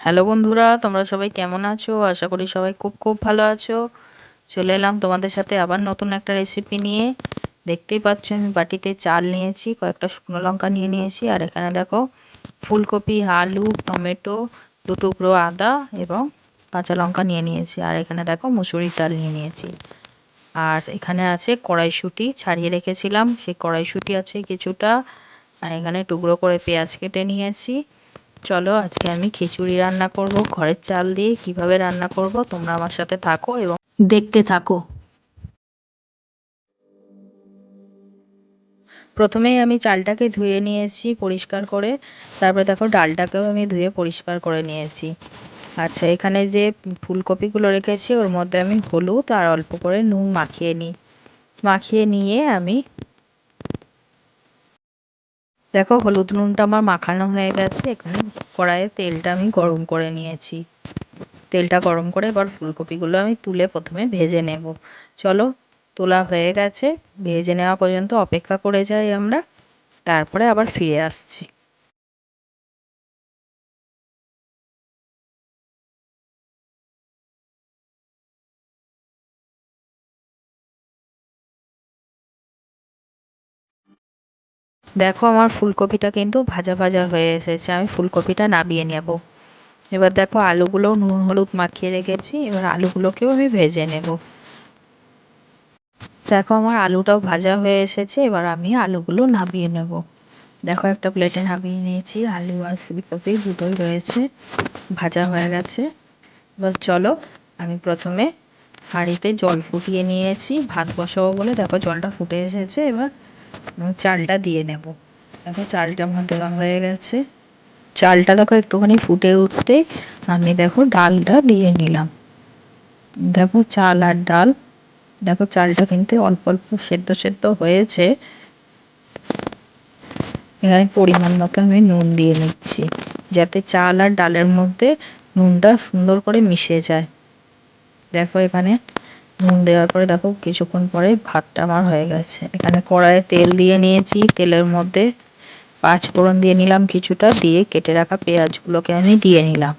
Hello বন্ধুরা, তোমরা সবাই কেমন আছো? আশা করি সবাই খুব খুব ভালো আছো। চলে এলাম তোমাদের সাথে আবার নতুন একটা রেসিপি নিয়ে। দেখতেই পাচ্ছ, আমি বাটিতে চাল নিয়েছি, কয়েকটা শুকনো লঙ্কা নিয়ে নিয়েছি, আর এখানে দেখো ফুলকপি, আলু, টমেটো, দু টুকরো আদা এবং কাঁচা লঙ্কা নিয়ে নিয়েছি, আর এখানে দেখো মুসুরির ডাল নিয়ে নিয়েছি। আর এখানে আছে কড়াইশুঁটি, ছাড়িয়ে রেখেছিলাম, সেই কড়াইশুঁটি আছে কিছুটা, আর এখানে টুকরো করে পেঁয়াজ কেটে নিয়েছি। চলো, আজকে আমি খিচুড়ি রান্না করব। ঘরের চাল দিয়ে কীভাবে রান্না করব, তোমরা আমার সাথে থাকো এবং দেখতে থাকো। প্রথমেই আমি চালটাকে ধুয়ে নিয়েছি পরিষ্কার করে। তারপরে দেখো, ডালটাকেও আমি ধুয়ে পরিষ্কার করে নিয়েছি। আচ্ছা এখানে যে ফুলকপিগুলো রেখেছি, ওর মধ্যে আমি হলুদ আর অল্প করে নুন মাখিয়ে নিই। মাখিয়ে নিয়ে আমি দেখো হলুদ নুনটা আমার মাখানো হয়ে গেছে, এখানে কড়াইয়ে তেলটা আমি গরম করে নিয়েছি। তেলটা গরম করে এবার ফুলকপিগুলো আমি তুলে প্রথমে ভেজে নেব। চলো, তোলা হয়ে গেছে, ভেজে নেওয়া পর্যন্ত অপেক্ষা করে যাই আমরা, তারপরে আবার ফিরে আসছি। দেখো আমার ফুলকপিটা কিন্তু ভাজা ভাজা হয়ে এসেছে, আমি ফুলকপিটা নামিয়ে নেব। এবার দেখো আলুগুলো নুন হলুদ মাখিয়ে রেখেছি, এবার আলুগুলোকেও আমি ভেজে নেব। দেখো আমার আলুটাও ভাজা হয়ে এসেছে, এবার আমি আলুগুলো নামিয়ে নেব। দেখো একটা প্লেটে নামিয়ে নিয়েছি, আলু আর ফুলকপি দুটোই রয়েছে, ভাজা হয়ে গেছে। এবার চলো আমি প্রথমে হাঁড়িতে জল ফুটিয়ে নিয়েছি, ভাত বসাবো বলে দেখো জলটা ফুটে এসেছে, এবার চালটা দিয়ে নেব। দেখো চালটা আমার দেওয়া হয়ে গেছে। চালটা দেখো একটুখানি ফুটে উঠতে আমি দেখো ডালটা দিয়ে নিলাম। দেখো চাল আর ডাল। দেখো চালটা কিন্তু অল্প অল্প সেদ্ধ সেদ্ধ হয়েছে। এখানে পরিমাণ মতো আমি নুন দিয়ে নিচ্ছি যাতে চাল আর ডালের মধ্যে নুনটা সুন্দর করে মিশে যায়। দেখো এখানে নুন দেওয়ার পরে দেখো কিছুক্ষণ পরে ভাতটা আমার হয়ে গেছে। এখানে কড়াইয়ে তেল দিয়ে নিয়েছি। তেলের মধ্যে পাঁচ ফোড়ন দিয়ে নিলাম কিছুটা, দিয়ে কেটে রাখা পেঁয়াজগুলোকে আমি দিয়ে নিলাম।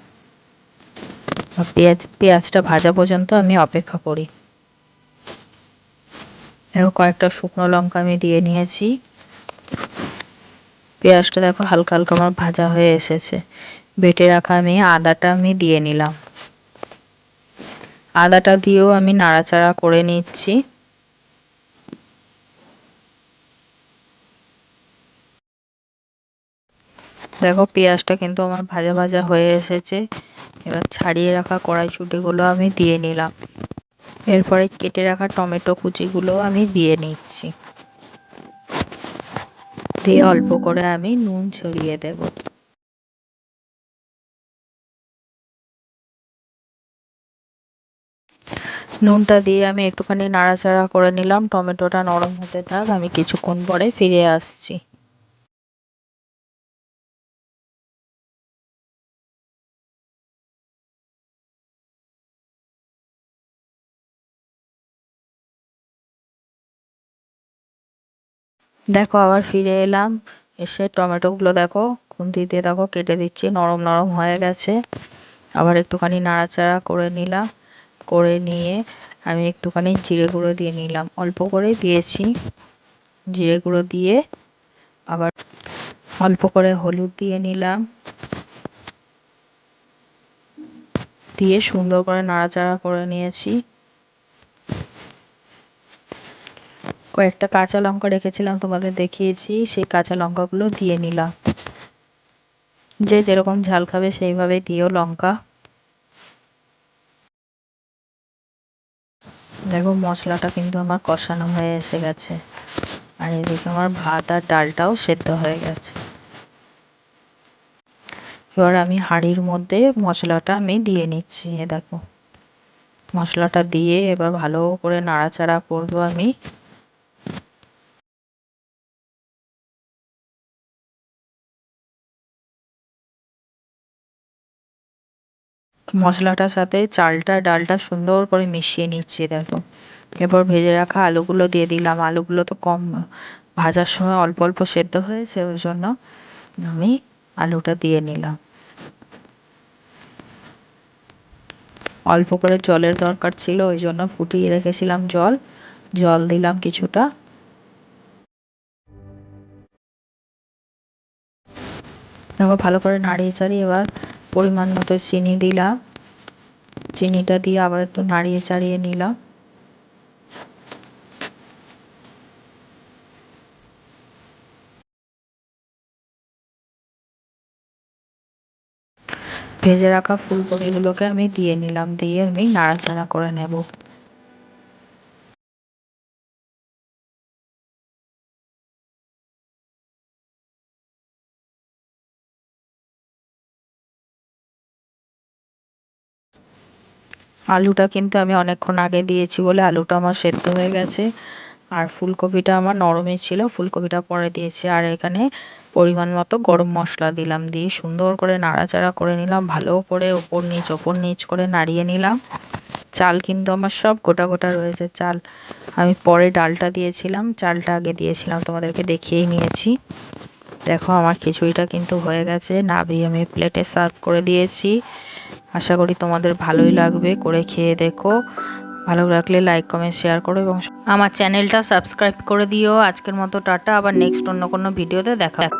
পেঁয়াজ, পেঁয়াজটা ভাজা পর্যন্ত আমি অপেক্ষা করি। দেখো কয়েকটা শুকনো লঙ্কা আমি দিয়ে নিয়েছি। পেঁয়াজটা দেখো হালকা হালকা আমার ভাজা হয়ে এসেছে। বেটে রাখা আমি আদাটা আমি দিয়ে নিলাম। আদাটা দিয়েও আমি নাড়াচাড়া করে নিচ্ছি। দেখো, পেঁয়াজটা কিন্তু আমার ভাজা ভাজা হয়ে এসেছে। এবার ছাড়িয়ে রাখা কড়াইশুঁটিগুলো আমি দিয়ে নিলাম। এরপরে কেটে রাখা টমেটো কুচিগুলো আমি দিয়ে নিচ্ছি। দিয়ে অল্প করে আমি নুন ছড়িয়ে দেবো। নুনটা দিয়ে আমি একটুখানি নাড়াচাড়া করে নিলাম। টমেটোটা নরম হতে থাক, আমি কিছুক্ষণ পরে ফিরে আসছি। দেখো, আবার ফিরে এলাম। এসে টমেটোগুলো দেখো, খুন্তি দিয়ে দেখো কেটে দিচ্ছি, নরম নরম হয়ে গেছে। আবার একটুখানি নাড়াচাড়া করে নিলাম। করে নিয়ে আমি একটুখানি জিরে গুঁড়ো দিয়ে নিলাম। অল্প করে দিয়েছি। জিরে গুঁড়ো দিয়ে আবার অল্প করে হলুদ দিয়ে নিলাম। দিয়ে সুন্দর করে নাড়াচাড়া করে নিয়েছি। কয়েকটা কাঁচা লঙ্কা রেখেছিলাম তোমাদের দেখিয়েছি, সেই কাঁচা লঙ্কাগুলো দিয়ে নিলাম। যে যেরকম ঝাল খাবে সেইভাবে দিও লঙ্কা। দেখো মশলাটা কিন্তু আমার কষানো হয়ে এসে গেছে। আর এদিকে আমার ভাত আর ডালটাও সেদ্ধ হয়ে গেছে। এবার আমি হাঁড়ির মধ্যে মশলাটা আমি দিয়ে নিচ্ছি, এ দেখো। মশলাটা দিয়ে এবার ভালো করে নাড়াচাড়া করব আমি। মশলাটার সাথে চালটা, ডালটা সুন্দর করে মিশিয়ে নিচ্ছি, দেখো। এরপর ভেজে রাখা আলুগুলো দিয়ে দিলাম। আলুগুলো তো কম ভাজার সময় অল্প অল্প সেদ্ধ হয়েছে, ওই জন্য আমি আলুটা দিয়ে নিলাম। অল্প করে জলের দরকার ছিল, ওই জন্য ফুটিয়ে রেখেছিলাম জল। জল দিলাম কিছুটা। দেখো, ভালো করে নাড়িয়ে চাড়িয়ে এবার পরিমাণ মতো চিনি দিলাম। চিনিটা দিয়ে আবার একটু নাড়িয়ে চাড়িয়ে নিলাম। ভেজে রাখা ফুলকপিগুলোকে আমি দিয়ে নিলাম, দিয়ে আমি নাড়াচাড়া করে নেব। আলুটা কিন্তু আমি অনেকক্ষণ আগে দিয়েছি বলে আলুটা আমার সেদ্ধ হয়ে গেছে। আর ফুলকপিটা আমার নরমই ছিল, ফুলকপিটা পরে দিয়েছি। আর এখানে পরিমাণ মতো গরম মশলা দিলাম দিয়ে সুন্দর করে নাড়াচাড়া করে নিলাম, ভালো করে ওপর নিচ ওপর নিচ করে নাড়িয়ে নিলাম। চাল কিন্তু আমার সব গোটা গোটা রয়েছে চাল। আমি পরে ডালটা দিয়েছিলাম, চালটা আগে দিয়েছিলাম, তোমাদেরকে দেখিয়েই নিয়েছি। দেখো আমার খিচুড়িটা কিন্তু হয়ে গেছে, নাবিয়ে আমি প্লেটে সার্ভ করে দিয়েছি। আশা করি তোমাদের ভালোই লাগবে। করে খেয়ে দেখো। ভালো লাগলে লাইক কমেন্ট শেয়ার করো এবং আমার চ্যানেলটা সাবস্ক্রাইব করে দিও। আজকের মতো টাটা। আবার নেক্সট অন্য কোনো ভিডিওতে দেখা